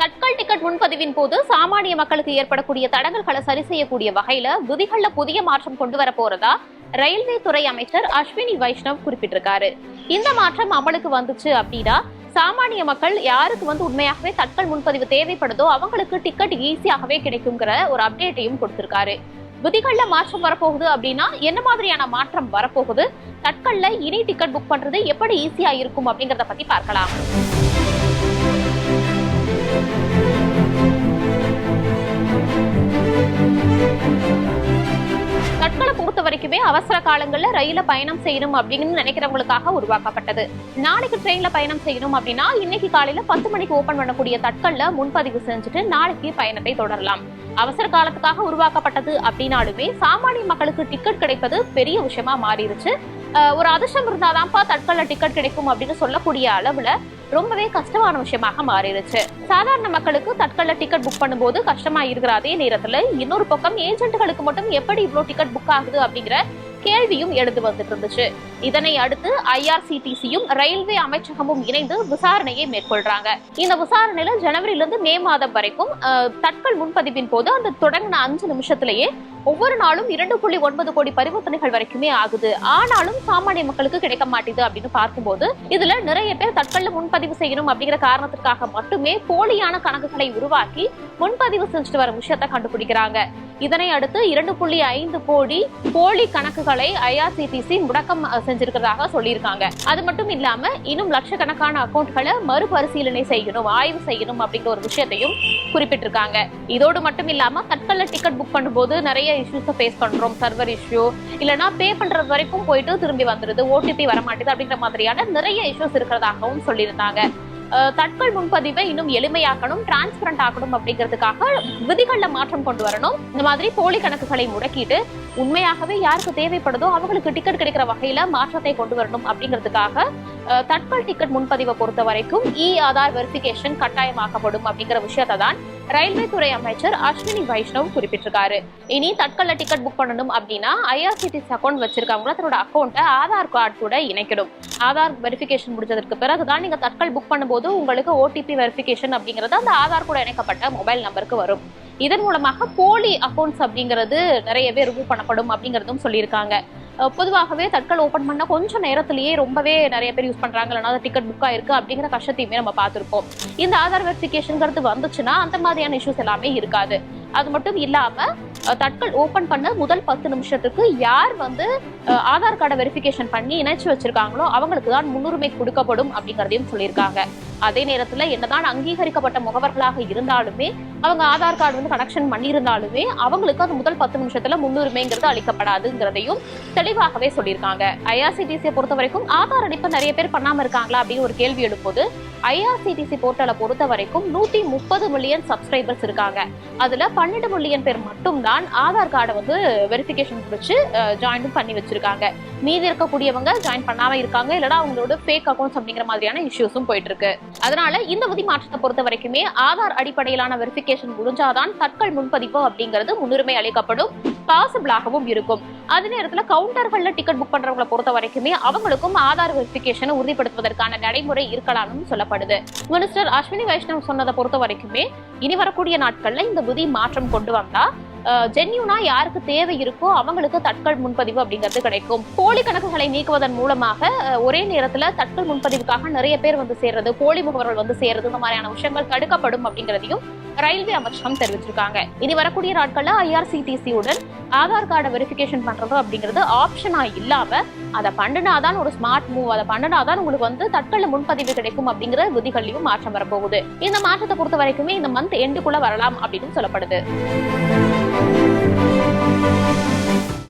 Tatkal ticket முன்பதிவின் போது சாமானிய மக்களுக்கு ஏற்படக்கூடிய தடங்கல்களை சரி செய்யக்கூடிய வகையில விதிகள்ல புதிய மாற்றம் கொண்டு வர போறதா ரயில்வே துறை அமைச்சர் அஸ்வினி வைஷ்ணவ் குறிப்பிட்டிருக்காரு. இந்த மாற்றம் அமலுக்கு வந்துச்சு அப்படின்னா சாமானிய மக்கள் யாருக்கு வந்து உண்மையாகவே தட்கல் முன்பதிவு தேவைப்படுதோ அவங்களுக்கு டிக்கெட் ஈஸியாகவே கிடைக்குங்கிற ஒரு அப்டேட்டையும் கொடுத்திருக்காரு. விதிகள்ல மாற்றம் வரப்போகுது அப்படின்னா என்ன மாதிரியான மாற்றம் வரப்போகுது? தட்கல்ல இனி டிக்கெட் புக் பண்றது எப்படி ஈஸியா இருக்கும் அப்படிங்கறத பத்தி பார்க்கலாம். தட்களை பொறுத்த வரைக்குமே அவசர காலங்கள்ல ரயில பயணம் செய்யணும் அப்படின்னு நினைக்கிறவங்களுக்காக உருவாக்கப்பட்டது. நாளைக்கு ட்ரெயின்ல பயணம் செய்யணும் அப்படின்னா இன்னைக்கு காலையில பத்து மணிக்கு ஓபன் பண்ணக்கூடிய தட்கல்ல முன்பதிவு செஞ்சுட்டு நாளைக்கு பயணத்தை தொடரலாம். அவசர காலத்துக்காக உருவாக்கப்பட்டது அப்படின்னாலுமே சாமானிய மக்களுக்கு டிக்கெட் கிடைப்பது பெரிய விஷயமா மாறிடுச்சு ஒரு அதிர்ஷ்டம் இருந்தாதான்ப்பா தட்கல்ல டிக்கெட் கிடைக்கும் அப்படின்னு சொல்லக்கூடிய அளவுல ரொம்பவே கஷ்டமான விஷயமாக மாறிடுச்சு. சாதாரண மக்களுக்கு தட்கல்ல டிக்கெட் புக் பண்ணும்போது கஷ்டமா இருக்கிற அதே நேரத்துல இன்னொரு பக்கம் ஏஜென்ட்களுக்கு மட்டும் எப்படி இவ்வளவு டிக்கெட் புக் ஆகுது அப்படிங்கிற கேள்வியும் எழுந்து வந்துட்டு இருந்துச்சு. இதனை அடுத்து ஐஆர்சிடிசியும் ரயில்வே அமைச்சகமும் இணைந்து விசாரணையை மேற்கொள்றாங்க. இந்த விசாரணையில ஜனவரியிலிருந்து மே மாதம் வரைக்கும் தட்கல் முன்பதிவின் போது அந்த தொடங்கின அஞ்சு நிமிஷத்திலேயே ஒவ்வொரு நாளும் இரண்டு புள்ளி ஒன்பது கோடி பரிவர்த்தனைகள் வரைக்குமே ஆகுது. ஆனாலும் சாமானிய மக்களுக்கு கிடைக்க மாட்டேது அப்படின்னு பார்க்கும்போது இதுல நிறைய பேர் தட்கல்ல முன்பதிவு செய்யணும் அப்படிங்கிற காரணத்திற்காக மட்டுமே போலியான கணக்குகளை உருவாக்கி முன்பதிவு செஞ்சுட்டு வர விஷயத்தை கண்டுபிடிக்கிறாங்க. இதனை அடுத்து இரண்டு புள்ளி ஐந்து கோடி போலி கணக்குகளை ஐஆர்சிடிசி முடக்கம் செஞ்சிருக்கிறதாக சொல்லியிருக்காங்க. அது மட்டும் இல்லாம இன்னும் லட்சக்கணக்கான அக்கௌண்ட்களை மறுபரிசீலனை செய்யணும் ஆய்வு செய்யணும் அப்படிங்கிற ஒரு விஷயத்தையும் குறிப்பிட்டிருக்காங்க. இதோடு மட்டும் இல்லாம தட்கல்ல டிக்கெட் புக் பண்ணும்போது நிறைய இஷ்யூஸை ஃபேஸ் பண்றோம். சர்வர் இஷ்யூ இல்லைன்னா பே பண்றது வரைக்கும் போயிட்டு திரும்பி வந்துருது. ஓடிபி வர மாட்டேது அப்படிங்கிற மாதிரியான நிறைய இஷ்யூஸ் இருக்கிறதாகவும் சொல்லியிருந்தாங்க. தட்கல் முன்பதிவை இன்னும் எளிமையாக்கணும் டிரான்ஸ்பரண்ட் ஆக்கணும் அப்படிங்கிறதுக்காக விதிகள்ல மாற்றம் கொண்டு வரணும். இந்த மாதிரி போலி கணக்குகளை முடக்கிட்டு உண்மையாகவே யாருக்கு தேவைப்படுதோ அவங்களுக்கு டிக்கெட் கிடைக்கிற வகையில மாற்றத்தை கொண்டு வரணும் அப்படிங்கிறதுக்காக தட்கல் டிக்கெட் முன்பதிவை பொறுத்த வரைக்கும் இ ஆதார் வெரிஃபிகேஷன் கட்டாயமாக்கப்படும் அப்படிங்கிற விஷயத்தை தான் ரயில்வே துறை அமைச்சர் அஸ்வினி வைஷ்ணவ் குறிப்பிட்டிருக்காரு. இனி தட்கல்ல டிக்கெட் புக் பண்ணணும் அப்படின்னா ஐஆர்சிடிசி அக்கௌண்ட் வச்சிருக்காங்களோ தன்னோட அக்கௌண்ட்டை ஆதார் கார்டு கூட இணைக்கணும். ஆதார் வெரிஃபிகேஷன் முடிஞ்சதற்கு பிறகு தான் நீங்க தட்கல் புக் பண்ணும்போது உங்களுக்கு ஓடிபி வெரிஃபிகேஷன் அப்படிங்கிறது அந்த ஆதார் கூட இணைக்கப்பட்ட மொபைல் நம்பருக்கு வரும். இதன் மூலமாக போலி அக்கௌண்ட்ஸ் அப்படிங்கிறது நிறையவே ரிமூவ் பண்ணப்படும் அப்படிங்கிறதும் சொல்லியிருக்காங்க. பொதுவாகவே தட்கல் ஓபன் பண்ண கொஞ்சம் நேரத்திலேயே ரொம்பவே நிறைய பேர் யூஸ் பண்றாங்க. இல்லைனா டிக்கெட் புக் ஆயிருக்கு அப்படிங்கிற கஷ்டத்தையுமே நம்ம பார்த்துருப்போம். இந்த ஆதார் வெரிஃபிகேஷன்ங்கிறது வந்துச்சுன்னா அந்த மாதிரியான இஷ்யூஸ் எல்லாமே இருக்காது. அது மட்டும் இல்லாம தட்கல் ஓபன் பண்ண முதல் பத்து நிமிஷத்துக்கு யார் வந்து ஆதார் கார்டை வெரிஃபிகேஷன் பண்ணி இணைச்சு வச்சிருக்காங்களோ அவங்களுக்கு தான் முன்னுரிமை கொடுக்கப்படும் அப்படிங்கறதையும் சொல்லியிருக்காங்க. அதே நேரத்துல என்னதான் அங்கீகரிக்கப்பட்ட முகவர்களாக இருந்தாலுமே அவங்க ஆதார் கார்டு வந்து கனெக்ஷன் பண்ணியிருந்தாலுமே அவங்களுக்கு அது முதல் பத்து நிமிஷத்துல முன்னுரிமைங்கிறது அளிக்கப்படாதுங்கிறதையும் தெளிவாகவே சொல்லியிருக்காங்க. ஐஆர்சிடிசியை பொறுத்த வரைக்கும் ஆதார் அடிப்பு நிறைய பேர் பண்ணாம இருக்காங்களா அப்படின்னு ஒரு கேள்வி எழுப்போது ஐஆர்சிடிசி போர்ட்டலை பொறுத்த வரைக்கும் நூத்தி முப்பது மில்லியன் சப்ஸ்கிரைபர்ஸ் இருக்காங்க. அதுல பன்னெண்டு மில்லியன் பேர் மட்டும்தான் ஆதார் கார்டை வந்து வெரிஃபிகேஷன் முடிச்சு ஜாயின் பண்ணி வச்சிருக்காங்க. மீதி இருக்கக்கூடியவங்க ஜாயின் பண்ணாம இருக்காங்க இல்லைன்னா அவங்களோட ஃபேக் அக்கௌண்ட்ஸ் அப்படிங்கிற மாதிரியான இஷ்யூஸும் போயிட்டு இருக்கு. அதனால இந்த விதி மாற்றத்தை பொறுத்த வரைக்குமே ஆதார் அடிப்படையிலான வெரிஃபிகேஷன் முடிஞ்சாதான் தட்கல் முன்பதிப்பு அப்படிங்கிறது முன்னுரிமை அளிக்கப்படும் பாசிபிளாகவும் இருக்கும். அதே நேரத்துல கவுண்டர்கள்ல டிக்கெட் புக் பண்றவங்களை பொறுத்த வரைக்குமே அவங்களுக்கும் ஆதார் வெரிஃபிகேஷனை உறுதிப்படுத்துவதற்கான நடைமுறை இருக்கலாம்னு சொல்லப்படுது. மினிஸ்டர் அஸ்வினி வைஷ்ணவ் சொன்னதை பொறுத்த வரைக்குமே இனி வரக்கூடிய நாட்கள்ல இந்த விதி மாற்றம் கொண்டு வந்தா ஜென்யூனா யாருக்கு தேவை இருக்கோ அவங்களுக்கு தட்கல் முன்பதிவு அப்படிங்கிறது கிடைக்கும். போலி கணக்குகளை நீக்குவதன் மூலமாக ஒரே நேரத்துல தட்கல் முன்பதிவுக்காக நிறைய பேர் வந்து சேர்றது போலி முகவர்கள் வந்து சேர்றது இந்த மாதிரியான விஷயங்கள் தடுக்கப்படும் அப்படிங்கிறதையும் ரயில்வே அமைச்சகம் தெரிவிச்சிருக்காங்க. இனி வரக்கூடிய நாட்கள்ல ஐஆர்சிடிசி உடன் ஆதார் கார்டை வெரிஃபிகேஷன் பண்றது அப்படிங்கிறது ஆப்ஷனா இல்லாம அதை பண்ணினாதான் ஒரு ஸ்மார்ட் மூவ் அதை பண்ணினாதான் உங்களுக்கு வந்து தட்கல்ல முன்பதிவு கிடைக்கும் அப்படிங்கிற விதிகள்லயும் மாற்றம் வரப்போகுது. இந்த மாற்றத்தை பொறுத்த வரைக்குமே இந்த மந்த் எண்டுக்குள்ள வரலாம் அப்படின்னு சொல்லப்படுது. Thank you.